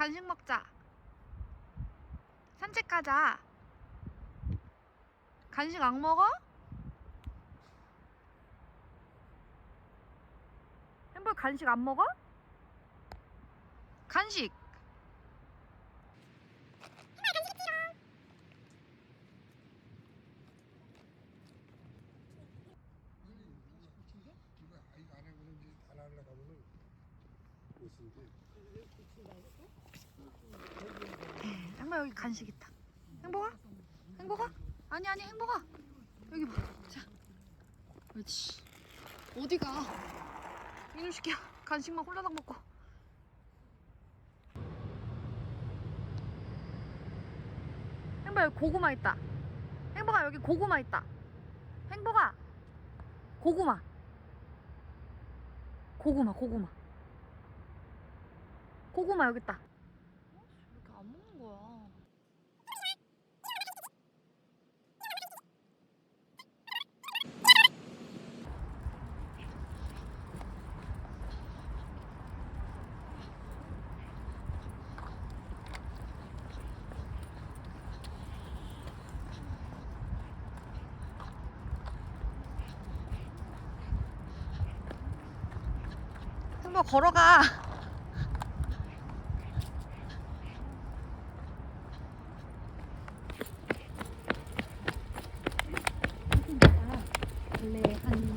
간식 먹자. 산책하자. 간식 안 먹어? 햄버거 간식 안 먹어? 간식. 이거 이거 안 해보는 이제 안 하려고 하면은 못 쓰는데 햄버거 여기 간식 있다. 행복아? 행복아? 아니 아니 행복아. 여기 봐. 자. 그렇지. 어디가? 이놈 새끼야. 간식만 홀라당 먹고. 행복아 여기 고구마 있다. 행복아 여기 고구마 있다. 행복아. 고구마. 고구마 고구마. 고구마 여기 있다. 한번 걸어가. 원래 한